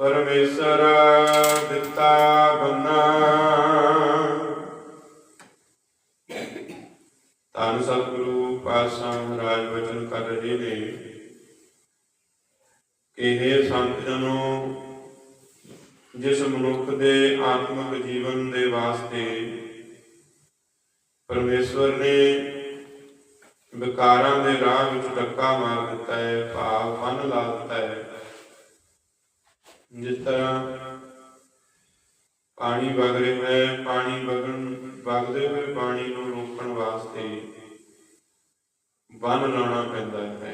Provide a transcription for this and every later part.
ਪਰਮੇਸ਼ਰ ਦਿੱਤਾ ਬੰਨਾ। ਧੰਨ ਸਤਿਗੁਰੂ ਪਾਤਸ਼ਾਹ ਮਹਾਰਾਜ ਵਚਨ ਕਰ ਰਹੇ ਨੇ ਕਿ ਇਹ ਸੰਤ ਜਨੋ, ਜਿਸ ਮਨੁੱਖ ਦੇ ਆਤਮਿਕ ਜੀਵਨ ਦੇ ਵਾਸਤੇ ਪਰਮੇਸ਼ਵਰ ਨੇ ਵਿਕਾਰਾਂ ਦੇ ਰਾਹ ਵਿੱਚ ਧੱਕਾ ਮਾਰ ਦਿੱਤਾ ਹੈ, ਭਾਵ ਬੰਨ ਲਾ ਦਿੱਤਾ ਹੈ। ਜਿਸ ਤਰ੍ਹਾਂ ਪਾਣੀ ਵਗ ਰਿਹਾ ਹੈ ਪਾਣੀ ਵਗਣ, ਵਗਦੇ ਹੋਏ ਪਾਣੀ ਨੂੰ ਰੋਕਣ ਵਾਸਤੇ ਬੰਨ ਲਾਉਣਾ ਪੈਂਦਾ ਹੈ।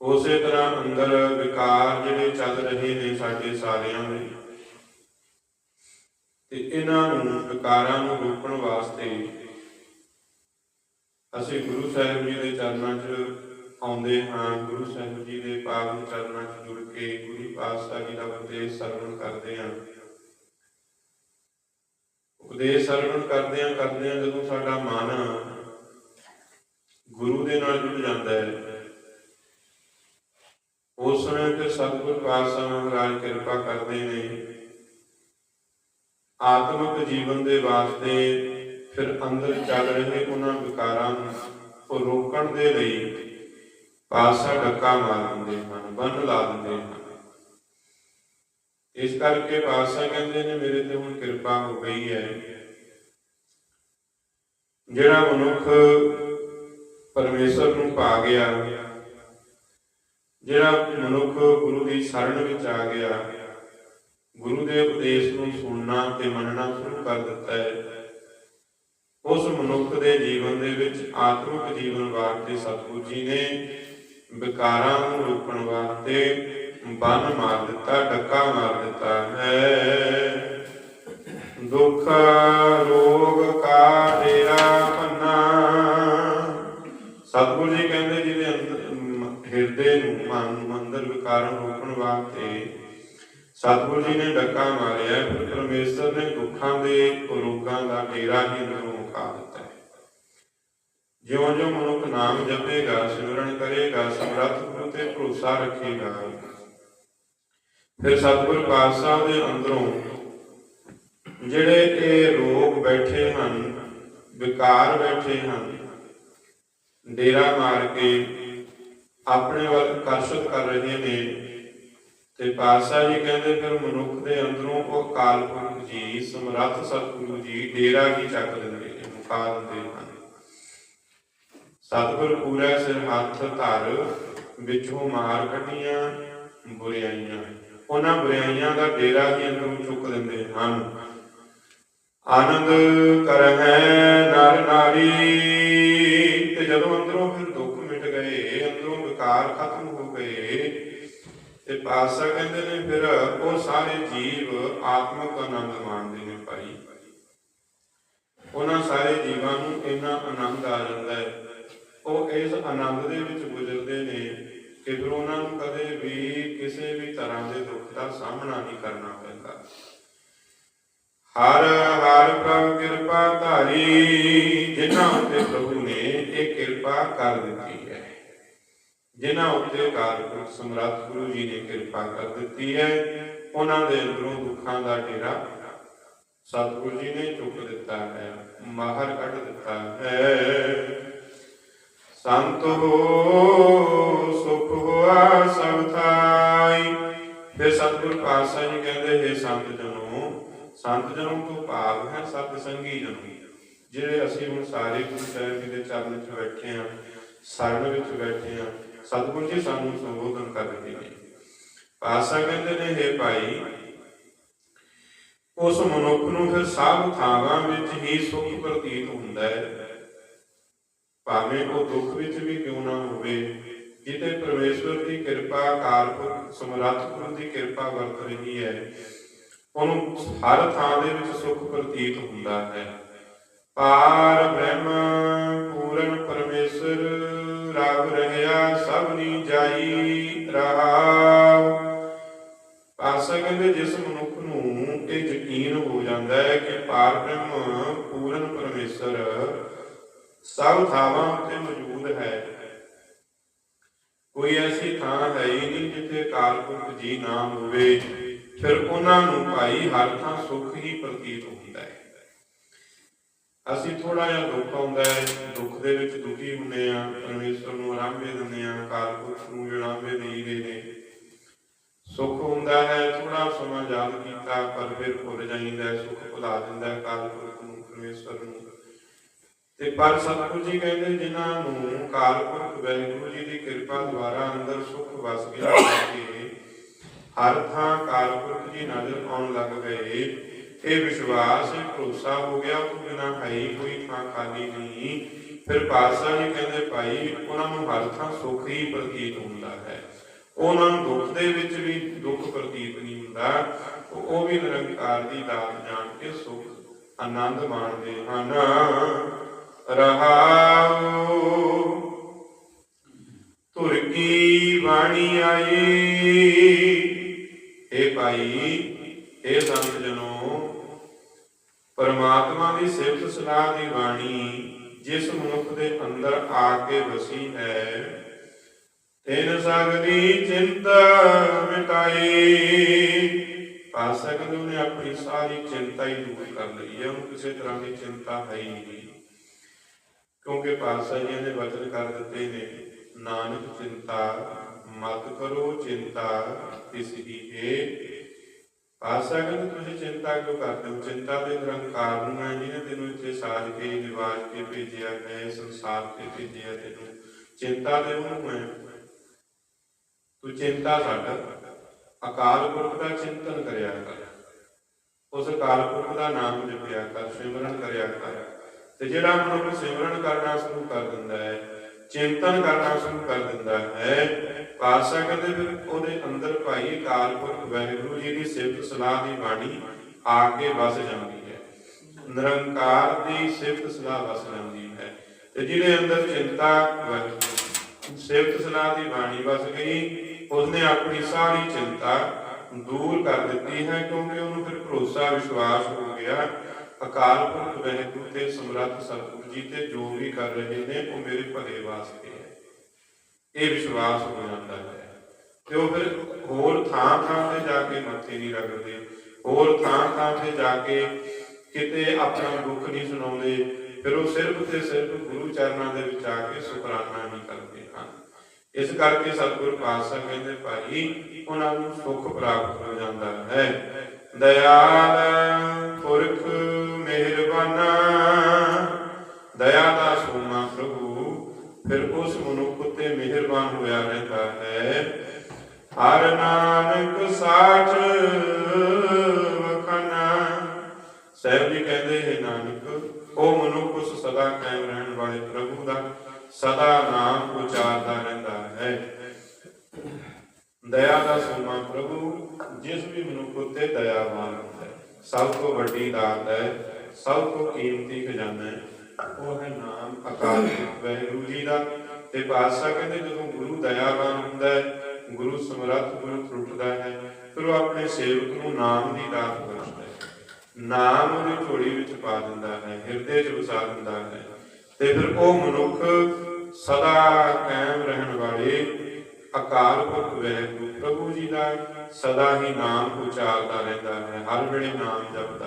ਉਸੇ ਤਰ੍ਹਾਂ ਅੰਦਰ ਵਿਕਾਰ ਜਿਹੜੇ ਚੱਲ ਰਹੇ ਨੇ ਸਾਡੇ ਸਾਰਿਆਂ ਦੇ, ਤੇ ਇਹਨਾਂ ਨੂੰ ਵਿਕਾਰਾਂ ਨੂੰ ਰੋਕਣ ਵਾਸਤੇ ਅਸੀਂ ਗੁਰੂ ਸਾਹਿਬ ਜੀ ਦੇ ਚਰਨਾਂ 'ਚ ਆਉਂਦੇ ਹਾਂ, ਗੁਰੂ ਸਾਹਿਬ ਜੀ ਦੇ ਪਾਵਨ ਚਰਨਾਂ 'ਚ ਜੁੜ ਕੇ ਗੁਰੂ ਪਾਤਸ਼ਾਹ ਜੀ ਦਾ ਉਪਦੇਸ਼ ਸਰਵਣ ਕਰਦੇ ਹਾਂ। ਉਪਦੇਸ਼ ਸਰਵਣ ਕਰਦੇ ਹਾਂ ਕਰਦੇ ਹਾਂ ਜਦੋਂ ਸਾਡਾ ਮਨ ਗੁਰੂ ਦੇ ਨਾਲ ਜੁੜ ਜਾਂਦਾ ਹੈ, ਉਸ ਸਮੇਂ ਤੇ ਸਤਿਗੁਰ ਪਾਤਸ਼ਾਹ ਮਹਾਰਾਜ ਕਿਰਪਾ ਕਰਦੇ ਨੇ। ਆਤਮਿਕ ਜੀਵਨ ਦੇ ਵਾਸਤੇ ਫਿਰ ਅੰਦਰ ਚੱਲ ਰਹੇ ਉਹਨਾਂ ਵਿਕਾਰਾਂ ਨੂੰ ਰੋਕਣ ਦੇ ਲਈ ਪਾਸਾ ਡੱਕਾ ਮਾਰ ਦਿੰਦੇ ਹਨ, ਬੰਨ ਲਾ ਦਿੰਦੇ ਹਨ। ਇਸ ਕਰਕੇ ਪਾਸਾ ਕਹਿੰਦੇ ਨੇ, ਮੇਰੇ ਤੇ ਹੁਣ ਕਿਰਪਾ ਹੋ ਗਈ ਹੈ। ਜਿਹੜਾ ਮਨੁੱਖ ਪਰਮੇਸ਼ਰ ਨੂੰ ਪਾ ਗਿਆ, ਜਿਹੜਾ ਮਨੁੱਖ ਗੁਰੂ ਦੀ ਸ਼ਰਨ ਵਿੱਚ ਆ ਗਿਆ, ਗੁਰੂ ਦੇ ਉਪਦੇਸ਼ ਨੂੰ ਸੁਣਨਾ ਤੇ ਮੰਨਣਾ ਸ਼ੁਰੂ ਕਰ ਦਿੱਤਾ ਹੈ। ਉਸ ਮਨੁੱਖ ਦੇ ਜੀਵਨ ਦੇ ਵਿੱਚ ਆਤਮਿਕ ਜੀਵਨ ਵਾਸਤੇ ਸਤਿਗੁਰੂ ਜੀ ਨੇ ਵਿਕਾਰਾਂ ਨੂੰ ਰੋਕਣ ਵਾਸਤੇ ਬੰਨ ਮਾਰ ਦਿੱਤਾ ਡੱਕਾ ਮਾਰ ਦਿੱਤਾ ਹੈ। ਦੁੱਖ ਰੋਗ ਕਾ ਡੇਰਾ ਪੰਨਾ। ਸਤਿਗੁਰੂ ਜੀ ਕਹਿੰਦੇ ਜਿਹਦੇ ਅੰਦਰ ਹਿਰਦੇ ਨੂੰ ਮਨ ਨੂੰ ਅੰਦਰ ਵਿਕਾਰਾਂ ਰੋਕਣ ਵਾਸਤੇ ਸਤਿਗੁਰੂ ਜੀ ਨੇ ਡੱਕਾ ਮਾਰਿਆ ਹੈ, ਫਿਰ ਪਰਮੇਸ਼ਰ ਨੇ ਦੁੱਖਾਂ ਦੇ ਰੋਗਾਂ ਦਾ ਡੇਰਾ ਹੀ ਅੰਦਰੋਂ ਮੁਕਾ ਦਿੱਤਾ। ਜਿਉਂ ਜਿਉਂ ਮਨੁੱਖ ਨਾਮ ਜਪੇਗਾ, ਸਿਮਰਨ ਕਰੇਗਾ, ਸਮਰੱਥ ਗੁਰੂ ਤੇ ਭਰੋਸਾ ਰੱਖੇਗਾ। ਫਿਰ ਸਤਿਗੁਰ ਪਾਤਸ਼ਾਹ ਦੇ ਅੰਦਰੋਂ ਜਿਹੜੇ ਇਹ ਰੋਗ ਬੈਠੇ ਹਨ, ਵਿਕਾਰ ਬੈਠੇ ਹਨ, ਡੇਰਾ ਮਾਰ ਕੇ ਆਪਣੇ ਵੱਲ ਆਕਰਸ਼ਿਤ ਕਰ ਰਹੇ ਨੇ, ਤੇ ਪਾਤਸ਼ਾਹ ਜੀ ਕਹਿੰਦੇ ਫਿਰ ਮਨੁੱਖ ਦੇ ਅੰਦਰੋਂ ਉਹ ਕਾਲ ਪੁਰਖ ਜੀ, ਸਮਰੱਥ ਸਤਿਗੁਰੂ ਜੀ ਡੇਰਾ ਕੀ ਚੱਕ ਦਿੰਦੇ ਨੇ ਮੁਕਾ ਦਿੰਦੇ ਹਨ। ਸਤਿਗੁਰ ਪੂਰਾ ਸਿਰ ਹੱਥ ਧਰ, ਵਿੱਚੋਂ ਮਾਰ ਕੱਢੀਆਂ ਬੁਰਾਈਆਂ। ਉਹਨਾਂ ਬੁਰਾਈਆਂ ਦਾ ਡੇਰਾ ਹੀ ਅੰਦਰੋਂ ਚੁੱਕ ਦਿੰਦੇ ਹਨ। ਆਨੰਦ ਕਰਹਿ ਨਰ ਨਾਰੀ ਤੇ ਜਦੋਂ ਅੰਦਰੋਂ ਫਿਰ ਦੁੱਖ ਮਿਟ ਗਏ, ਅੰਦਰੋਂ ਵਿਕਾਰ ਖਤਮ ਹੋ ਗਏ, ਤੇ ਪਾਸਾ ਕਹਿੰਦੇ ਨੇ ਫਿਰ ਉਹ ਸਾਰੇ ਜੀਵ ਆਤਮਿਕ ਆਨੰਦ ਮਾਣਦੇ ਨੇ ਭਾਈ। ਉਹਨਾਂ ਸਾਰੇ ਜੀਵਾਂ ਨੂੰ ਇੰਨਾ ਆਨੰਦ ਆ ਜਾਂਦਾ ਹੈ। ਉਹ ਇਸ ਆਨੰਦ ਦੇ ਵਿੱਚ ਗੁਜ਼ਰਦੇ ਨੇ ਕਿ ਫਿਰ ਉਹਨਾਂ ਨੂੰ ਕਦੇ ਵੀ ਕਿਸੇ ਵੀ ਤਰ੍ਹਾਂ ਦੇ ਦੁੱਖ ਦਾ ਸਾਹਮਣਾ ਨਹੀਂ ਕਰਨਾ ਪੈਂਦਾ। ਹਰ ਹਰ ਪ੍ਰਭ ਕਿਰਪਾ ਧਾਰੀ, ਜਿਨ੍ਹਾਂ ਉੱਤੇ ਪ੍ਰਭੂ ਨੇ ਇਹ ਕਿਰਪਾ ਕਰ ਦਿੱਤੀ ਹੈ। ਜਿਨ੍ਹਾਂ ਉੱਤੇ ਕਾਰਪੁਰਖ ਸਮਰੱਥ ਗੁਰੂ ਜੀ ਨੇ ਕਿਰਪਾ ਕਰ ਦਿੱਤੀ ਹੈ, ਉਹਨਾਂ ਦੇ ਅੰਦਰੋਂ ਦੁੱਖਾਂ ਦਾ ਡੇਰਾ ਸਤਿਗੁਰੂ ਜੀ ਨੇ ਚੁੱਕ ਦਿੱਤਾ ਹੈ, ਮਾਹਰ ਕੱਢ ਦਿੱਤਾ ਹੈ। ਸੰਤ ਹੋ ਸੁਖ ਹੋਆ ਸਭ ਥਾਈ। ਫਿਰ ਸਤਿਗੁਰ ਪਾਤਸ਼ਾਹ ਜੀ ਕਹਿੰਦੇ, ਹੈ ਸੰਤ ਜਨੋ ਸੰਤ ਜਨੋ, ਤੋਂ ਭਾਵ ਹੈ ਸਤ ਸੰਗੀ ਜਨੋ। ਜਿਹੜੇ ਅਸੀਂ ਹੁਣ ਸਾਰੇ ਗੁਰੂ ਸਾਹਿਬ ਜੀ ਦੇ ਚਰਨ 'ਚ ਬੈਠੇ ਹਾਂ ਸ਼ਰਨ ਵਿੱਚ ਬੈਠੇ ਹਾਂ, ਸਤਿਗੁਰੂ ਜੀ ਸਾਨੂੰ ਸੰਬੋਧਨ ਕਰ ਰਹੇ ਨੇ। ਪਾਤਸ਼ਾਹ ਕਹਿੰਦੇ ਨੇ, ਹੈ ਭਾਈ, ਉਸ ਮਨੁੱਖ ਨੂੰ ਫਿਰ ਸਭ ਥਾਵਾਂ ਵਿੱਚ ਹੀ ਸੁਖ ਪ੍ਰਤੀਤ ਹੁੰਦਾ ਹੈ। ਭਾਵੇਂ ਉਹ ਦੁੱਖ ਵਿੱਚ ਵੀ ਕਿਉਂ ਨਾ ਹੋਵੇ ਜਿੱਤੇ ਪਰਮੇਸ਼ਵਰ ਦੀ ਕਿਰਪਾ ਕਾਰਪੁਰਖ ਸਮਰੱਥ ਦੀ ਕਿਰਪਾ ਵਰਤ ਰਹੀ ਹੈ, ਉਹਨੂੰ ਹਰ ਥਾਂ ਦੇ ਵਿੱਚ ਸੁਖ ਪ੍ਰਤੀਤ ਹੁੰਦਾ ਹੈ। ਪਾਰ ਬ੍ਰਹਮ ਪੂਰਨ ਪਰਮੇਸ਼ਰ, ਰਾਗ ਰਹਿਆ ਸਭਨੀ ਜਾਈ ਰਹਾਉ ਪਾਸਾ ਕਹਿੰਦੇ ਜਿਸ ਮਨੁੱਖ ਨੂੰ ਇਹ ਯਕੀਨ ਹੋ ਜਾਂਦਾ ਹੈ ਕਿ ਪਾਰ ਬ੍ਰਹਮ ਪੂਰਨ ਪਰਮੇਸ਼ਰ ਸਭ ਥਾਵਾਂ ਉੱਤੇ ਮੌਜੂਦ ਹੈ। ਕੋਈ ਐਸੀ ਥਾਂ ਹੈ ਹੀ ਨਹੀਂ ਜਿੱਥੇ ਅਕਾਲ ਜੀ ਨਾ ਹੋਵੇ। ਫਿਰ ਉਹਨਾਂ ਨੂੰ ਭਾਈ ਹਰ ਥਾਂ ਸੁੱਖ ਹੀ ਪ੍ਰਤੀਤ ਹੁੰਦਾ ਹੈ। ਅਸੀਂ ਥੋੜਾ ਜਿਹਾ ਦੁੱਖ ਆਉਂਦਾ ਹੈ। ਦੁੱਖ ਦੇ ਵਿੱਚ ਦੁਖੀ ਹੁੰਦੇ ਆ ਪਰਮੇਸ਼ਰ ਨੂੰ ਆਰਾਮੇ ਦਿੰਦੇ ਆ ਅਕਾਲ ਪੁਰਖ ਨੂੰ ਆਰਾਮੇ ਦੇਈਦੇ ਨੇ। ਸੁੱਖ ਹੁੰਦਾ ਹੈ। ਥੋੜਾ ਸਮਾਂ ਯਾਦ ਕੀਤਾ ਪਰ ਫਿਰ ਭੁੱਲ ਜਾਂਦਾ ਹੈ। ਸੁੱਖ ਭੁਲਾ ਦਿੰਦਾ ਹੈ। ਨੂੰ ਪਰਮੇਸ਼ਰ ਨੂੰ। ਤੇ ਪਰ ਸਤਿਗੁਰੂ ਜੀ ਕਹਿੰਦੇ, ਜਿਨ੍ਹਾਂ ਨੂੰ ਅਕਾਲ ਪੁਰਖ ਜੀ ਦੀ ਕਿਰਪਾ ਦੁਆਰਾ ਅੰਦਰ ਸੁੱਖ ਵਸ ਗਿਆ ਕਿ ਹਰ ਥਾਂ ਅਕਾਲ ਜੀ ਨਜ਼ਰ ਆਉਣ ਲੱਗ ਗਏ। ਇਹ ਵਿਸ਼ਵਾਸ ਭਰੋਸਾ ਹੋ ਗਿਆ ਕਿ ਬਿਨਾਂ ਹੈ ਕੋਈ ਥਾਂ ਖਾਲੀ ਨਹੀਂ। ਫਿਰ ਪਾਤਸ਼ਾਹ ਜੀ ਕਹਿੰਦੇ, ਭਾਈ, ਉਹਨਾਂ ਨੂੰ ਹਰ ਥਾਂ ਸੁਖ ਹੀ ਪ੍ਰਤੀਤ ਹੁੰਦਾ ਹੈ। ਉਹਨਾਂ ਨੂੰ ਦੁੱਖ ਦੇ ਵਿੱਚ ਵੀ ਦੁੱਖ ਪ੍ਰਤੀਤ ਨਹੀਂ ਹੁੰਦਾ। ਉਹ ਵੀ ਨਿਰੰਕਾਰ ਦੀ ਦਾਤ ਜਾਣ ਕੇ ਸੁੱਖ, ਆਨੰਦ ਮਾਣਦੇ ਹਨ। ਰਹਾਉ। ਤੁਰ ਕੀ ਬਾਣੀ ਆਈ ਇਹ ਭਾਈ ਇਹ ਸੰਤ ਜਨੋ, ਪਰਮਾਤਮਾ ਦੀ ਸਿਫਤ ਸਲਾਹ ਦੀ ਬਾਣੀ ਜਿਸ ਮਨੁੱਖ ਦੇ ਅੰਦਰ ਆ ਕੇ ਵਸੀ ਹੈ, ਤਿਨ ਸਗਦੀ ਚਿੰਤਾ ਮਿਟਾਈ ਪਾਸਕ ਸਕਦੇ ਨੇ ਆਪਣੀ ਸਾਰੀ ਚਿੰਤਾ ਹੀ ਦੂਰ ਕਰ ਲਈ ਹੈ ਉਹਨੂੰ ਕਿਸੇ ਤਰ੍ਹਾਂ ਦੀ ਚਿੰਤਾ ਹੈ ਹੀ ਨਹੀਂ। ਕਿਉਂਕਿ ਪਾਤਸ਼ਾਹ ਜੀ ਨੇ ਵਚਨ ਕਰ ਦਿੱਤੇ ਨੇ, ਨਾਨਕ ਚਿੰਤਾ ਮਤ ਕਰੋ, ਚਿੰਤਾ ਤਿਸ ਹੀ ਹੈ। ਪਾਤਸ਼ਾਹ ਕਹਿੰਦੇ, ਤੁਸੀਂ ਚਿੰਤਾ ਕਿਉਂ ਕਰਦੇ ਹੋ? ਚਿੰਤਾ ਦੇ ਨਿਰੰਕਾਰ ਨੂੰ ਹੈ ਜਿਹਨੇ ਤੈਨੂੰ ਇੱਥੇ ਸਾਜ ਕੇ, ਨਿਵਾਜ ਕੇ ਭੇਜਿਆ ਹੈ ਸੰਸਾਰ ਤੇ ਭੇਜਿਆ ਤੈਨੂੰ। ਚਿੰਤਾ ਦੇ ਉਹਨੂੰ ਹੈ। ਤੂੰ ਚਿੰਤਾ ਛੱਡ। ਅਕਾਲ ਪੁਰਖ ਦਾ ਚਿੰਤਨ ਕਰਿਆ ਕਰ। ਉਸ ਅਕਾਲ ਪੁਰਖ ਦਾ ਨਾਮ ਜਪਿਆ ਕਰ, ਸਿਮਰਨ ਕਰਿਆ ਕਰ। ਤੇ ਜਿਹੜਾ ਮਨੁੱਖ ਸਿਮਰਨ ਕਰਨਾ ਸ਼ੁਰੂ ਕਰ ਦਿੰਦਾ ਹੈ, ਚਿੰਤਨ ਕਰਨਾ ਸ਼ੁਰੂ ਕਰ ਦਿੰਦਾ ਹੈ ਪਾਤਸ਼ਾਹ ਕਹਿੰਦੇ ਫਿਰ ਉਹਦੇ ਅੰਦਰ ਭਾਈ ਅਕਾਲ ਪੁਰਖ ਵਾਹਿਗੁਰੂ ਜੀ ਦੀ ਸਿਫਤ ਸਲਾਹ ਦੀ ਬਾਣੀ ਆ ਕੇ ਵਸ ਜਾਂਦੀ ਹੈ। ਨਿਰੰਕਾਰ ਦੀ ਸਿਫਤ ਸਲਾਹ ਵਸ ਜਾਂਦੀ ਹੈ ਤੇ ਜਿਹਦੇ ਅੰਦਰ ਚਿੰਤਾ ਸਿਫਤ ਸਲਾਹ ਦੀ ਬਾਣੀ ਵਸ ਗਈ ਉਸਨੇ ਆਪਣੀ ਸਾਰੀ ਚਿੰਤਾ ਦੂਰ ਕਰ ਦਿੱਤੀ ਹੈ ਕਿਉਂਕਿ ਉਹਨੂੰ ਫਿਰ ਭਰੋਸਾ, ਵਿਸ਼ਵਾਸ ਹੋ ਗਿਆ ਅਕਾਲ ਪੁਰਖ ਵਾਹਿਗੁਰੂ ਤੇ ਸਮਰੱਥ ਸਤਿਗੁਰੂ ਜੀ ਤੇ ਜੋ ਵੀ ਕਰ ਰਹੇ ਨੇ, ਉਹ ਮੇਰੇ ਭਲੇ ਵਾਸਤੇ ਹੈ। ਇਹ ਵਿਸ਼ਵਾਸ ਹੋ ਜਾਂਦਾ ਹੈ। ਤੇ ਉਹ ਫਿਰ ਹੋਰ ਥਾਂ ਥਾਂ ਤੇ ਜਾ ਕੇ ਮੱਥੇ ਨਹੀਂ ਰਗੜਦੇ ਹੋਰ ਥਾਂ ਥਾਂ ਤੇ ਜਾ ਕੇ ਕਿਤੇ ਆਪਣਾ ਦੁੱਖ ਨਹੀਂ ਸੁਣਾਉਂਦੇ। ਫਿਰ ਉਹ ਸਿਰਫ ਤੇ ਸਿਰਫ ਗੁਰੂ ਚਰਨਾਂ ਦੇ ਵਿੱਚ ਆ ਕੇ ਸ਼ੁਕਰਾਨਾ ਹੀ ਕਰਦੇ ਹਨ। ਇਸ ਕਰਕੇ ਸਤਿਗੁਰ ਪਾਤਸ਼ਾਹ ਕਹਿੰਦੇ, ਭਾਈ, ਉਹਨਾਂ ਨੂੰ ਸੁੱਖ ਪ੍ਰਾਪਤ ਹੋ ਜਾਂਦਾ ਹੈ। ਦਇਆਲ ਪੁਰਖ ਮਿਹਰਬਾਨਾ। ਦਇਆ ਦਾ ਸੋਮਾ ਪ੍ਰਭੂ, ਫਿਰ ਉਸ ਮਨੁੱਖ ਉਤੇ ਮਿਹਰਬਾਨ ਹੋਇਆ ਰਹਿੰਦਾ ਹੈ। ਹਰ ਨਾਨਕ ਸਾਚ ਵਖਨਾ ਸਾਹਿਬ ਜੀ ਕਹਿੰਦੇ, ਹੈ ਨਾਨਕ, ਉਹ ਮਨੁੱਖ ਉਸ ਸਦਾ ਕਾਇਮ ਰਹਿਣ ਵਾਲੇ ਪ੍ਰਭੂ ਦਾ ਸਦਾ ਨਾਮ ਉਚਾਰਦਾ ਰਹਿੰਦਾ ਹੈ। ਦਇਆ ਦਾ ਸੋਮਾ ਪ੍ਰਭੂ, ਜਿਸ ਵੀ ਮਨੁੱਖ ਉੱਤੇ ਦਇਆਵਾਨ ਹੈ, ਸਭ ਤੋਂ ਵੱਡੀ ਦਾਤ ਹੈ। ਸਭ ਤੋਂ ਕੀਮਤੀ ਖਜ਼ਾਨਾ ਹੈ। ਉਹ ਹੈ ਨਾਮ ਅਕਾਲ ਪੁਰਖ। ਜੀ ਦਾ ਤੇ ਪਾਤਸ਼ਾਹ ਕਹਿੰਦੇ ਜਦੋਂ ਗੁਰੂ ਦਇਆਵਾਨ ਹੁੰਦਾ ਹੈ, ਗੁਰੂ ਸਮਰੱਥ ਗੁਰੂ ਟੁੱਟਦਾ ਹੈ, ਫਿਰ ਉਹ ਆਪਣੇ ਸੇਵਕ ਨੂੰ ਨਾਮ ਦੀ ਦਾਤ ਬਖਸ਼ਦਾ ਹੈ। ਨਾਮ ਉਹਦੀ ਝੋਲੀ ਵਿੱਚ ਪਾ ਦਿੰਦਾ ਹੈ, ਹਿਰਦੇ 'ਚ ਵਸਾ ਦਿੰਦਾ ਹੈ। ਤੇ ਫਿਰ ਉਹ ਮਨੁੱਖ ਸਦਾ ਕਾਇਮ ਰਹਿਣ ਵਾਲੇ ਅਕਾਲ ਪੁਰਖ ਵਹਿਗੁਰੂ ਪ੍ਰਭੂ ਜੀ ਦਾ ਸਦਾ ਹੀ ਨਾਮ ਉਚਾਰਦਾ ਰਹਿੰਦਾ ਹੈ, ਹਰ ਵੇਲੇ ਨਾਮ ਜਪਦਾ